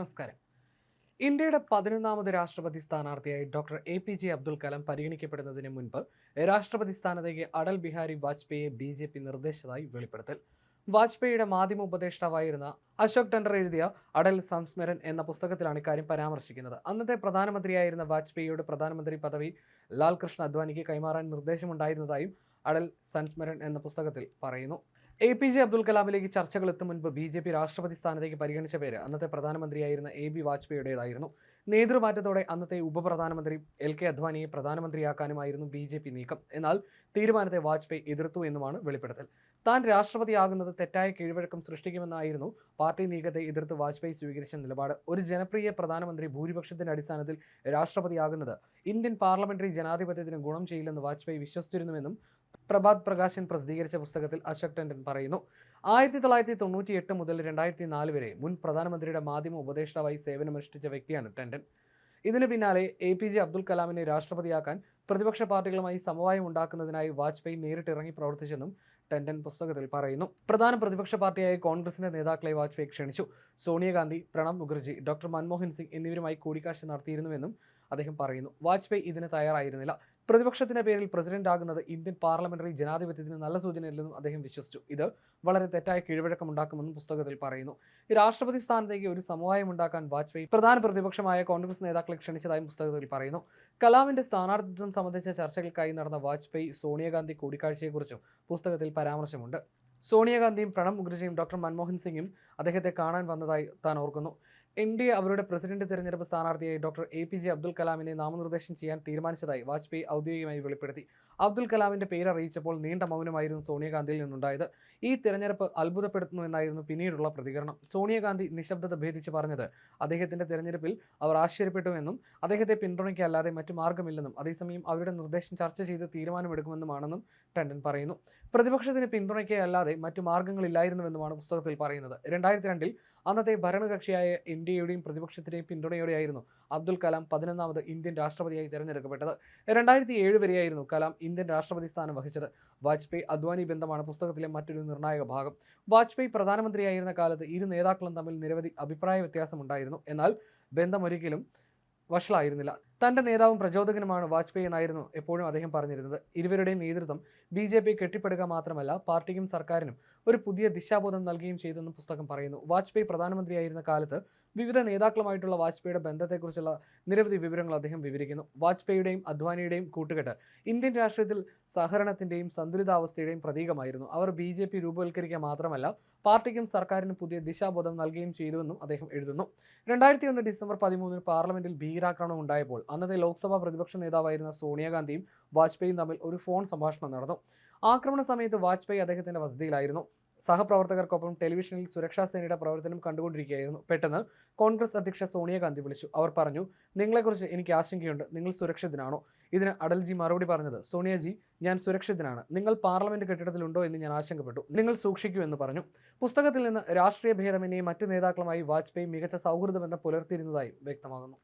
നമസ്കാരം. ഇന്ത്യയുടെ പതിനൊന്നാമത് രാഷ്ട്രപതി സ്ഥാനാർത്ഥിയായി doctor A P J Abdul Kalam പരിഗണിക്കപ്പെടുന്നതിന് മുൻപ് രാഷ്ട്രപതി സ്ഥാനത്തേക്ക് Atal Bihari Vajpayee B J P നിർദ്ദേശിച്ചതായി വെളിപ്പെടുത്തൽ. വാജ്പേയിയുടെ മാധ്യമ ഉപദേഷ്ടാവായിരുന്ന അശോക് ടണ്ടർ എഴുതിയ അടൽ സംസ്മരൻ എന്ന പുസ്തകത്തിലാണ് ഇക്കാര്യം പരാമർശിക്കുന്നത്. അന്നത്തെ പ്രധാനമന്ത്രിയായിരുന്ന വാജ്പേയിയുടെ പ്രധാനമന്ത്രി പദവി ലാൽ കൃഷ്ണ അദ്വാനിക്ക് കൈമാറാൻ നിർദ്ദേശമുണ്ടായിരുന്നതായും അടൽ സംസ്മരൻ എന്ന പുസ്തകത്തിൽ പറയുന്നു. എ പി ജെ അബ്ദുൽ കലാമിലേക്ക് ചർച്ചകൾ എത്തും മുൻപ് ബി ജെ പി രാഷ്ട്രപതി സ്ഥാനത്തേക്ക് പരിഗണിച്ച പേര് അന്നത്തെ പ്രധാനമന്ത്രിയായിരുന്ന എ ബി വാജ്പേയിയുടേതായിരുന്നു. നേതൃമാറ്റത്തോടെ അന്നത്തെ ഉപപ്രധാനമന്ത്രി എൽ കെ അദ്വാനിയെ പ്രധാനമന്ത്രിയാക്കാനുമായിരുന്നു ബി ജെ പി നീക്കം. എന്നാൽ തീരുമാനത്തെ വാജ്പേയി എതിർത്തു എന്നുമാണ് വെളിപ്പെടുത്തൽ. താൻ രാഷ്ട്രപതിയാകുന്നത് തെറ്റായ കീഴ്വഴക്കം സൃഷ്ടിക്കുമെന്നായിരുന്നു പാർട്ടി നീക്കത്തെ എതിർത്ത് വാജ്പേയി സ്വീകരിച്ച നിലപാട്. ഒരു ജനപ്രിയ പ്രധാനമന്ത്രി ഭൂരിപക്ഷത്തിന്റെ അടിസ്ഥാനത്തിൽ രാഷ്ട്രപതിയാകുന്നത് ഇന്ത്യൻ പാർലമെന്ററി ജനാധിപത്യത്തിന് ഗുണം ചെയ്യില്ലെന്ന് വാജ്പേയി വിശ്വസിച്ചിരുന്നുവെന്നും പ്രഭാത് പ്രകാശൻ പ്രസിദ്ധീകരിച്ച പുസ്തകത്തിൽ അശോക് ടണ്ടൻ പറയുന്നു ആയിരത്തി തൊള്ളായിരത്തി തൊണ്ണൂറ്റി എട്ട് മുതൽ രണ്ടായിരത്തി നാല് വരെ മുൻ പ്രധാനമന്ത്രിയുടെ മാധ്യമ ഉപദേഷ്ടാവായി സേവനമനുഷ്ഠിച്ച വ്യക്തിയാണ് ടണ്ടൻ ഇതിനു പിന്നാലെ എ പി ജെ അബ്ദുൽ കലാമിനെ രാഷ്ട്രപതിയാക്കാൻ പ്രതിപക്ഷ പാർട്ടികളുമായി സമവായം ഉണ്ടാക്കുന്നതിനായി വാജ്പേയി നേരിട്ടിറങ്ങി പ്രവർത്തിച്ചെന്നും ടണ്ടൻ പുസ്തകത്തിൽ പറയുന്നു. പ്രധാന പ്രതിപക്ഷ പാർട്ടിയായ കോൺഗ്രസിന്റെ നേതാക്കളെ വാജ്പേയി ക്ഷണിച്ചു. സോണിയാഗാന്ധി പ്രണബ് മുഖർജി ഡോക്ടർ മൻമോഹൻ സിംഗ് എന്നിവരുമായി കൂടിക്കാഴ്ച നടത്തിയിരുന്നുവെന്നും അദ്ദേഹം പറയുന്നു. വാജ്പേയി ഇതിന് തയ്യാറായിരുന്നില്ല. പ്രതിപക്ഷത്തിന്റെ പേരിൽ പ്രസിഡന്റ് ആകുന്നത് ഇന്ത്യൻ പാർലമെന്ററി ജനാധിപത്യത്തിന് നല്ല സൂചനയല്ലെന്നും അദ്ദേഹം വിശ്വസിച്ചു. ഇത് വളരെ തെറ്റായ കീഴ്വഴക്കം ഉണ്ടാക്കുമെന്നും പുസ്തകത്തിൽ പറയുന്നു. രാഷ്ട്രപതി സ്ഥാനത്തേക്ക് ഒരു സമവായം ഉണ്ടാക്കാൻ വാജ്പേയി പ്രധാന പ്രതിപക്ഷമായ കോൺഗ്രസ് നേതാക്കളെ ക്ഷണിച്ചതായും പുസ്തകത്തിൽ പറയുന്നു. കലാമിന്റെ സ്ഥാനാർത്ഥിത്വം സംബന്ധിച്ച ചർച്ചകൾക്കായി നടന്ന വാജ്പേയി സോണിയാഗാന്ധി കൂടിക്കാഴ്ചയെക്കുറിച്ചും പുസ്തകത്തിൽ പരാമർശമുണ്ട്. സോണിയാഗാന്ധിയും പ്രണബ് മുഖർജിയും ഡോക്ടർ മൻമോഹൻ സിംഗും അദ്ദേഹത്തെ കാണാൻ വന്നതായി താൻ ഓർക്കുന്നു. എൻ ഡി എ അവരുടെ പ്രസിഡന്റ് തെരഞ്ഞെടുപ്പ് സ്ഥാനാർത്ഥിയായി doctor A P J Abdul കലാമിനെ നാമനിർദ്ദേശം ചെയ്യാൻ തീരുമാനിച്ചതായി വാജ്പേയി ഔദ്യോഗികമായി വെളിപ്പെടുത്തി. അബ്ദുൽ കലാമിന്റെ പേര് അറിയിച്ചപ്പോൾ നീണ്ട മൗനമായിരുന്നു സോണിയാഗാന്ധിയിൽ നിന്നുണ്ടായത്. ഈ തിരഞ്ഞെടുപ്പ് അത്ഭുതപ്പെടുത്തുന്നു എന്നായിരുന്നു പിന്നീടുള്ള പ്രതികരണം. സോണിയാഗാന്ധി നിശബ്ദത ഭേദിച്ച് പറഞ്ഞത് അദ്ദേഹത്തിന്റെ തിരഞ്ഞെടുപ്പിൽ അവർ ആശ്ചര്യപ്പെട്ടുവെന്നും അദ്ദേഹത്തെ പിന്തുണയ്ക്കല്ലാതെ മറ്റു മാർഗമില്ലെന്നും അതേസമയം അവരുടെ നിർദ്ദേശം ചർച്ച ചെയ്ത് തീരുമാനമെടുക്കുമെന്നുമാണെന്നും ടണ്ടൻ പറയുന്നു. പ്രതിപക്ഷത്തിന് പിന്തുണയ്ക്കല്ലാതെ മറ്റു മാർഗങ്ങളില്ലായിരുന്നുവെന്നുമാണ് പുസ്തകത്തിൽ പറയുന്നത്. രണ്ടായിരത്തി രണ്ടിൽ അന്നത്തെ ഭരണകക്ഷിയായ ഇന്ത്യയുടെയും പ്രതിപക്ഷത്തിന്റെയും പിന്തുണയോടെയായിരുന്നു അബ്ദുൽ കലാം പതിനൊന്നാമത് ഇന്ത്യൻ രാഷ്ട്രപതിയായി തിരഞ്ഞെടുക്കപ്പെട്ടത്. രണ്ടായിരത്തി ഏഴ് വരെയായിരുന്നു കലാം ഇന്ത്യൻ രാഷ്ട്രപതി സ്ഥാനം വഹിച്ചത്. വാജ്പേയി അദ്വാനി ബന്ധമാണ് പുസ്തകത്തിലെ മറ്റൊരു നിർണായക ഭാഗം. വാജ്പേയി പ്രധാനമന്ത്രിയായിരുന്ന കാലത്ത് ഇരു നേതാക്കളും തമ്മിൽ നിരവധി അഭിപ്രായ വ്യത്യാസമുണ്ടായിരുന്നു. എന്നാൽ ബന്ധമൊരിക്കലും വഷളായിരുന്നില്ല. തന്റെ നേതാവും പ്രചോദകനുമാണ് വാജ്പേയി എന്നായിരുന്നു എപ്പോഴും അദ്ദേഹം പറഞ്ഞിരുന്നത്. ഇരുവരുടെയും നേതൃത്വം ബി ജെ പി കെട്ടിപ്പടുക മാത്രമല്ല പാർട്ടിക്കും സർക്കാരിനും ഒരു പുതിയ ദിശാബോധം നൽകുകയും ചെയ്തെന്നും പുസ്തകം പറയുന്നു. വാജ്പേയി പ്രധാനമന്ത്രിയായിരുന്ന കാലത്ത് വിവിധ നേതാക്കളുമായിട്ടുള്ള വാജ്പേയിയുടെ ബന്ധത്തെക്കുറിച്ചുള്ള നിരവധി വിവരങ്ങൾ അദ്ദേഹം വിവരിക്കുന്നു. വാജ്പേയിയുടെയും അദ്വാനിയുടെയും കൂട്ടുകെട്ട് ഇന്ത്യൻ രാഷ്ട്രീയത്തിൽ സഹകരണത്തിന്റെയും സന്തുലിതാവസ്ഥയുടെയും പ്രതീകമായിരുന്നു. അവർ ബി ജെ പി രൂപവൽക്കരിക്കുക മാത്രമല്ല പാർട്ടിക്കും സർക്കാരിനും പുതിയ ദിശാബോധം നൽകുകയും ചെയ്തുവെന്നും അദ്ദേഹം എഴുതുന്നു. രണ്ടായിരത്തി ഒന്ന് ഡിസംബർ പതിമൂന്നിന് പാർലമെന്റിൽ ഭീകരാക്രമണം ഉണ്ടായപ്പോൾ അന്നത്തെ ലോക്സഭാ പ്രതിപക്ഷ നേതാവായിരുന്ന സോണിയാഗാന്ധിയും വാജ്പേയിയും തമ്മിൽ ഒരു ഫോൺ സംഭാഷണം നടന്നു. ആക്രമണ സമയത്ത് വാജ്പേയി അദ്ദേഹത്തിന്റെ വസതിയിലായിരുന്നു. സഹപ്രവർത്തകർക്കൊപ്പം ടെലിവിഷനിൽ സുരക്ഷാ സേനയുടെ പ്രവർത്തനം കണ്ടുകൊണ്ടിരിക്കുകയായിരുന്നു. പെട്ടെന്ന് കോൺഗ്രസ് അധ്യക്ഷ സോണിയാഗാന്ധി വിളിച്ചു. അവർ പറഞ്ഞു നിങ്ങളെക്കുറിച്ച് എനിക്ക് ആശങ്കയുണ്ട്. നിങ്ങൾ സുരക്ഷിതനാണോ? ഇതിന് അടൽജി മറുപടി പറഞ്ഞത് സോണിയാജി ഞാൻ സുരക്ഷിതനാണ്. നിങ്ങൾ പാർലമെന്റ് കെട്ടിടത്തിലുണ്ടോ എന്ന് ഞാൻ ആശങ്കപ്പെട്ടു. നിങ്ങൾ സൂക്ഷിക്കൂ എന്ന് പറഞ്ഞു. പുസ്തകത്തിൽ നിന്ന് രാഷ്ട്രീയ ഭേദമന്യേ മറ്റു നേതാക്കളുമായി വാജ്പേയി മികച്ച സൗഹൃദബന്ധം പുലർത്തിയിരുന്നതായും വ്യക്തമാകുന്നു.